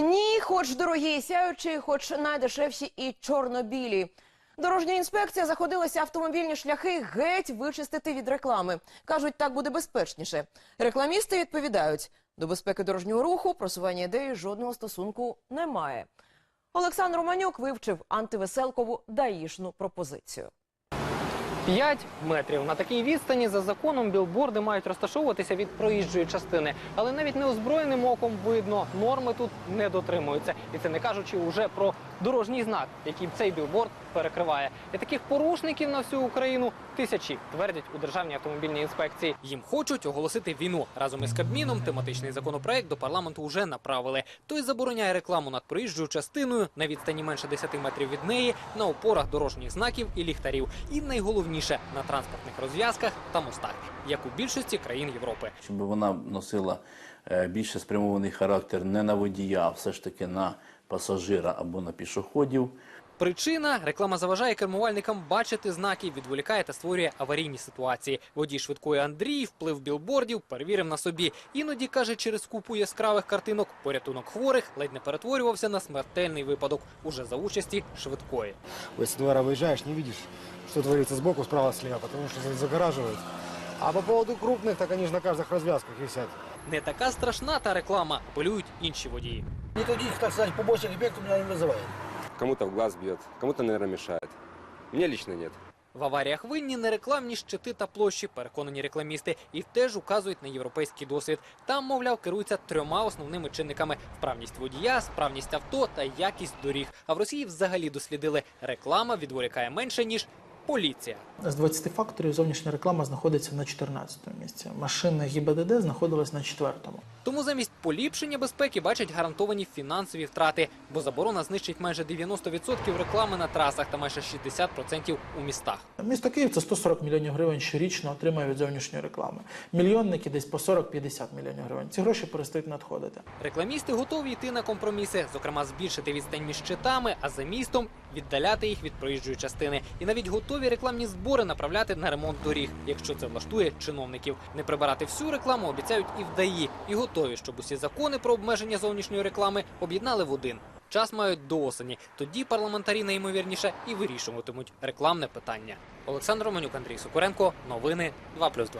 Ні, хоч дорогі, сяючі, хоч найдешевші і чорнобілі. Дорожня інспекція заходилася автомобільні шляхи геть вичистити від реклами. Кажуть, так буде безпечніше. Рекламісти відповідають, до безпеки дорожнього руху просування ідеї жодного стосунку немає. Олександр Романюк вивчив антивеселкову даїшну пропозицію. 5 метрів. На такій відстані за законом білборди мають розташовуватися від проїжджої частини. Але навіть неозброєним оком видно, норми тут не дотримуються. І це не кажучи уже про дорожній знак, який цей білборд перекриває. І таких порушників на всю Україну тисячі, твердять у Державній автомобільній інспекції. Їм хочуть оголосити війну. Разом із Кабміном тематичний законопроект до парламенту вже направили. Той забороняє рекламу над проїжджою частиною на відстані менше 10 метрів від неї, на опорах дорожніх знаків і ліхтарів. І найголовніше на транспортних розв'язках та мостах, як у більшості країн Європи. щоб вона носила е, більше спрямований характер не на водія, а все ж таки на пасажира або на пішоходів. Причина реклама заважає кермувальникам бачити знаки, відволікає та створює аварійні ситуації. Водій швидкої Андрій вплив білбордів перевірив на собі. Іноді каже, через купу яскравих картинок порятунок хворих ледь не перетворювався на смертельний випадок уже за участі швидкої. С двора выезжаешь, не видишь, что творится сбоку, справа, слева, потому что за- загораживают. А по поводу крупных, так они же на каждых развязках висят. Не така страшна та реклама, апелюють інші водії. Никаких, так сказать, побочных эффектов меня не вызывает. Кому-то в глаз бьет, кому-то, наверное, мешает. Мне лично нет. В аваріях винні не рекламні щити та площі, переконані рекламісти, і теж указують на європейський досвід. Там, мовляв, керуються трьома основними чинниками: вправність водія, справність авто та якість доріг. А в Росії взагалі дослідили, реклама відволікає менше ніж поліція. З 20 факторів зовнішня реклама знаходиться на 14 місці. Машини ГІБДД знаходилась на 4-му. Тому замість поліпшення безпеки бачать гарантовані фінансові втрати, бо заборона знищить майже 90% реклами на трасах та майже 60% у містах. Місто Київ це 140 мільйонів гривень щорічно отримує від зовнішньої реклами. Мільйонники десь по 40-50 мільйонів гривень. Ці гроші перестають надходити. Рекламісти готові йти на компроміси, зокрема збільшити відстань між щитами, а за містом віддаляти їх від проїжджої частини. І навіть готові рекламні збори направляти на ремонт доріг, якщо це влаштує чиновників. Не прибирати всю рекламу обіцяють і вдаї, і готові, щоб усі закони про обмеження зовнішньої реклами об'єднали в один. Час мають до осені. Тоді парламентарі найімовірніше і вирішуватимуть рекламне питання. Олександр Романюк, Андрій Сокуренко. Новини 2+,2.